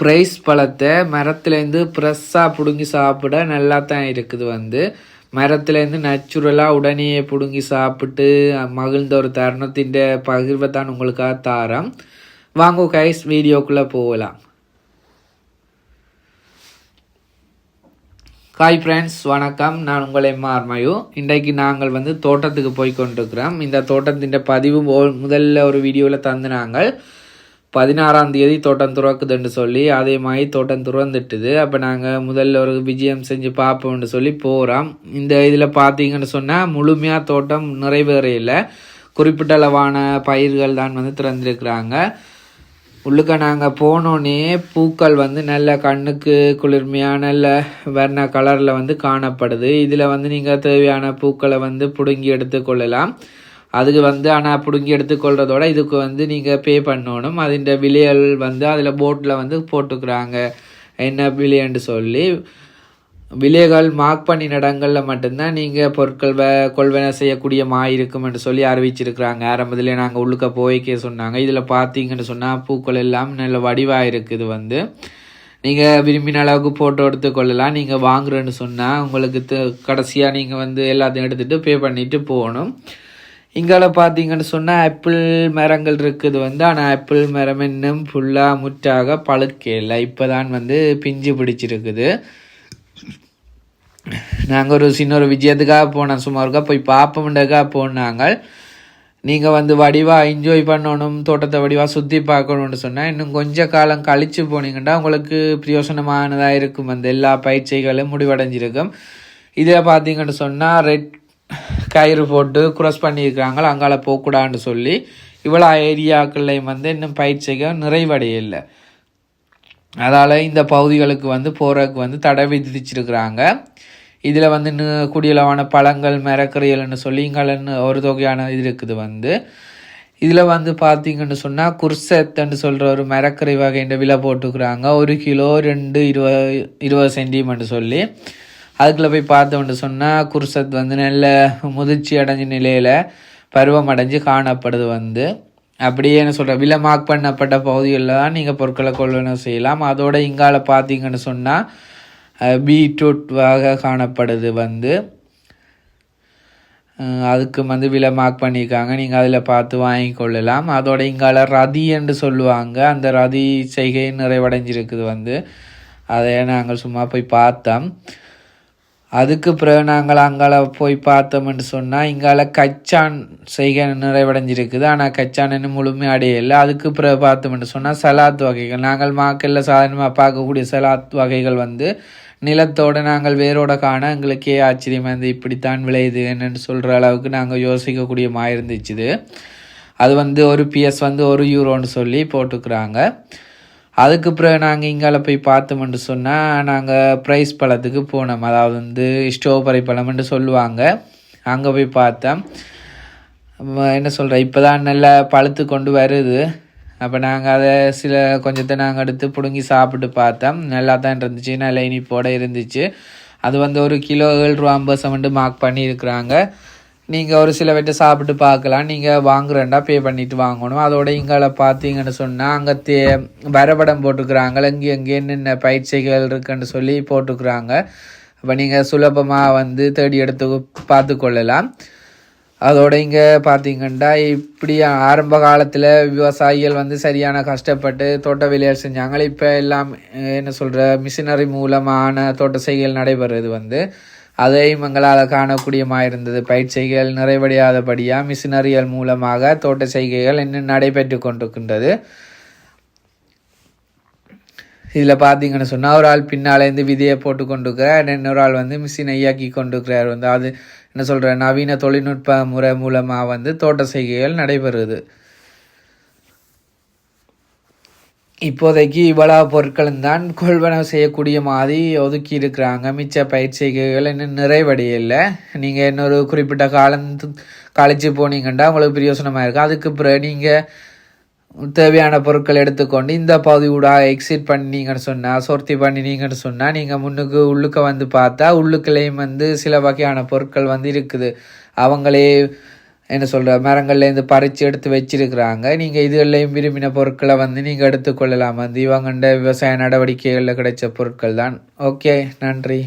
Price பழத்தை மரத்துலேருந்து ஃப்ரெஷ்ஷாக பிடுங்கி சாப்பிட நல்லா தான் இருக்குது வந்து. மரத்துலேருந்து நேச்சுரலாக உடனே பிடுங்கி சாப்பிட்டு மகிழ்ந்த ஒரு தருணத்தின் பகிர்வை தான் உங்களுக்காக தாரம். வாங்க கைஸ் வீடியோக்குள்ளே போகலாம். ஹாய் ஃப்ரெண்ட்ஸ் வணக்கம். நான் உங்களை மார்மயு இன்றைக்கு நாங்கள் வந்து தோட்டத்துக்கு போய் கொண்டிருக்கிறோம். இந்த தோட்டத்தின் பதிவு முதல்ல ஒரு வீடியோவில் தந்து நாங்கள் பதினாறாம் தேதி தோட்டம் துறக்குதுன்னு சொல்லி அதே மாதிரி தோட்டம் துறந்துட்டுது. அப்போ நாங்கள் முதல்ல ஒரு விஜயம் செஞ்சு பார்ப்போம்னு சொல்லி போகிறோம் இந்த இதில் பார்த்தீங்கன்னு சொன்னால் முழுமையாக தோட்டம் நிறைவேறையில். குறிப்பிட்ட அளவான பயிர்கள் தான் வந்து திறந்துருக்குறாங்க. உள்ளுக்க நாங்கள் போனோடனே பூக்கள் வந்து நல்ல கண்ணுக்கு குளிர்மையான நல்ல வர்ண கலரில் வந்து காணப்படுது. இதில் வந்து நீங்கள் தேவையான பூக்களை வந்து பிடுங்கி எடுத்துக்கொள்ளலாம். அதுக்கு வந்து ஆனால் பிடுங்கி எடுத்துக்கொள்றதோட இதுக்கு வந்து நீங்கள் பே பண்ணணும். அதிൻ്റെ விலைகள் வந்து அதில் போட்டில் வந்து போட்டுக்கிறாங்க. என்ன விலையன்னு சொல்லி விலைகள் மார்க் பண்ணின இடங்களில் மட்டும்தான் நீங்கள் பொருட்கள் வ கொள்வன செய்யக்கூடிய மா இருக்கும்னு சொல்லி அறிவிச்சிருக்கிறாங்க. ஆரம்பத்தில் நாங்கள் உள்ளுக்க போய்க்கே சொன்னாங்க. இதில் பார்த்தீங்கன்னு சொன்னால் பூக்கள் எல்லாம் நல்ல வடிவாக இருக்குது வந்து. நீங்கள் விரும்பின அளவுக்கு ஃபோட்டோ எடுத்துக்கொள்ளலாம் நீங்கள் வாங்குறேன்னு சொன்னால் உங்களுக்கு கடைசியாக நீங்கள் வந்து எல்லாத்தையும் எடுத்துகிட்டு பே பண்ணிவிட்டு போகணும். இங்கால பார்த்தீங்கன்னு சொன்னால் ஆப்பிள் மரங்கள் இருக்குது வந்து ஆனால் ஆப்பிள் மரம் இன்னும் ஃபுல்லாக முற்றாக பழுக்கல இப்போ தான் வந்து பிஞ்சு பிடிச்சிருக்குது. நாங்கள் ஒரு சின்ன ஒரு விஜயத்துக்காக போனோம். சும்மா இருக்கா போய் பார்ப்போம்ன்றதுக்காக போனாங்க. நீங்கள் வந்து வடிவாக என்ஜாய் பண்ணணும் தோட்டத்தை வடிவாக சுற்றி பார்க்கணும்னு சொன்னால் இன்னும் கொஞ்சம் காலம் கழித்து போனீங்கன்னா உங்களுக்கு பிரயோசனமானதாக இருக்கும். அந்த எல்லா பயிற்சிகளும் முடிவடைஞ்சிருக்கும். இதில் பார்த்தீங்கன்னு சொன்னால் ரெட் கயிறு போட்டு குரஸ் பண்ணியிருக்கிறாங்க அங்கால போகக்கூடாதுன்னு சொல்லி இவ்வளோ ஏரியாக்கள்லையும் வந்து இன்னும் பயிற்சிகள் நிறைவடையலை. அதால் இந்த பகுதிகளுக்கு வந்து போகிறதுக்கு வந்து தடை விதிச்சிருக்கிறாங்க. இதில் வந்து குடியளவான பழங்கள் மரக்கறிகள்னு சொல்லி இங்கன்னு ஒரு தொகையான இது இருக்குது வந்து. இதில் வந்து பார்த்தீங்கன்னு சொன்னால் குர்சத்துன்னு சொல்கிற ஒரு மரக்கறி வகைன்ற விலை போட்டுக்கிறாங்க. ஒரு கிலோ ரெண்டு இருபது இருபது சென்டிமெண்ட் சொல்லி. அதுக்குள்ளே போய் பார்த்தோம்னு சொன்னால் குர்சத் வந்து நல்ல முதிர்ச்சி அடைஞ்ச நிலையில் பருவம் அடைஞ்சு காணப்படுது வந்து. அப்படியே என்ன சொல்கிற விலை மார்க் பண்ணப்பட்ட பகுதிகளில் தான் நீங்கள் பொருட்களை கொள்வனம் செய்யலாம். அதோட இங்கால பார்த்தீங்கன்னு சொன்னால் பீட்ரூட்வாக காணப்படுது வந்து. அதுக்கு வந்து விலை மார்க் பண்ணியிருக்காங்க. நீங்கள் அதில் பார்த்து வாங்கி கொள்ளலாம். அதோட இங்கால ரதி என்று சொல்லுவாங்க. அந்த ரதி செய்கை நிறைவடைஞ்சிருக்குது வந்து. அதை நாங்கள் சும்மா போய் பார்த்தோம். அதுக்கு பிறகு நாங்கள் அங்கால போய் பார்த்தோம்னு சொன்னால் இங்கால கச்சான் செய்கை நிறைவடைஞ்சிருக்குது. ஆனால் கச்சான் இன்னும் முழுமை அடையலை. அதுக்கு பிறகு பார்த்தோம்னு சொன்னால் சலாத் வகைகள். நாங்கள் மாக்கல்ல சாதாரணமாக பார்க்கக்கூடிய சலாத் வகைகள் வந்து நிலத்தோட நாங்கள் வேரோட காண எங்களுக்கே ஆச்சரியமாக இருந்து இப்படித்தான் விளையுது என்னன்னு சொல்கிற அளவுக்கு நாங்கள் யோசிக்கக்கூடிய மாதிரி இருந்துச்சுது அது வந்து ஒரு பிஎஸ் வந்து ஒரு யூரோன்னு சொல்லி போட்டுக்கிறாங்க. அதுக்கு பிறகு நாங்கள் இங்கால போய் பார்த்தோம்னு சொன்னால் நாங்கள் ப்ரைஸ் பழத்துக்கு போனோம். அதாவது வந்து ஸ்டோபரை பழம்னு சொல்லுவாங்க. அங்கே போய் பார்த்தோம். என்ன சொல்கிற இப்போ தான் நல்லா பழுத்து கொண்டு வருது. அப்போ நாங்கள் அதை சில கொஞ்சத்தை நாங்கள் எடுத்து பிடுங்கி சாப்பிட்டு பார்த்தோம். நல்லா தான் இருந்துச்சு நல்ல இனிப்போடு இருந்துச்சு. அது வந்து ஒரு கிலோ ஏழு ரூபா ஐம்பது சமண்டு மார்க் பண்ணியிருக்கிறாங்க. நீங்கள் ஒரு சில வெட்டை சாப்பிட்டு பார்க்கலாம். நீங்கள் வாங்குறேன்டா பே பண்ணிட்டு வாங்கணும். அதோட இங்கால பார்த்தீங்கன்னு சொன்னால் அங்கே தே வரைபடம் போட்டுக்கிறாங்க. இங்கே எங்கே என்னென்ன பயிற்சிகள் இருக்குன்னு சொல்லி போட்டுக்கிறாங்க. அப்போ நீங்கள் சுலபமாக வந்து தேடி எடுத்து பார்த்து கொள்ளலாம். அதோட இங்கே பார்த்தீங்கன்னா இப்படி ஆரம்ப காலத்தில் விவசாயிகள் வந்து சரியான கஷ்டப்பட்டு தோட்ட வேலைகள் செஞ்சாங்க. இப்போ எல்லாம் என்ன சொல்கிற மிஷினரி மூலமான தோட்ட செய்கள் நடைபெறுறது வந்து அதையும் எங்களால் காணக்கூடியமாயிருந்தது பயிற்சிகள் நிறைவடையாதபடியாக மிஷினரிகள் மூலமாக தோட்ட செய்கைகள் இன்னும் நடைபெற்று கொண்டிருக்கின்றது. இதில் பார்த்தீங்கன்னு சொன்னால் ஒரு ஆள் பின்னாலேருந்து விதையை போட்டு கொண்டிருக்கிறார். இன்னொரு ஆள் வந்து மிஷினை இயக்கி கொண்டிருக்கிறார். வந்து அது என்ன சொல்கிற நவீன தொழில்நுட்ப முறை மூலமாக வந்து தோட்ட செய்கைகள் நடைபெறுது. இப்போதைக்கு இவ்வளவு பொருட்களும் தான் கொள்வனவு செய்யக்கூடிய மாதிரி ஒதுக்கி இருக்கிறாங்க. மிச்ச பயிற்சிகள் இன்னும் நிறைவடையில்லை நீங்கள் இன்னொரு குறிப்பிட்ட காலம் கழிச்சு போனீங்கன்னா உங்களுக்கு பிரயோசனமாக இருக்கும். அதுக்கு பிறகு நீங்கள் தேவையான பொருட்கள் எடுத்துக்கொண்டு இந்த பகுதி எக்ஸிட் பண்ணீங்கன்னு சொன்னால் சொர்த்தி பண்ணினீங்கன்னு சொன்னால் நீங்கள் முன்னுக்கு உள்ளுக்க வந்து பார்த்தா உள்ளுக்குள்ளேயும் வந்து சில வகையான பொருட்கள் வந்து இருக்குது. அவங்களே என்ன சொல்கிற மரங்கள்லேருந்து பறித்து எடுத்து வச்சிருக்கிறாங்க. நீங்கள் இதுகள்லையும் விரும்பின பொருட்களை வந்து நீங்கள் எடுத்துக்கொள்ளலாம். வந்து இவங்கண்ட விவசாய நடவடிக்கைகளில் கிடைச்ச பொருட்கள் தான் ஓகே நன்றி.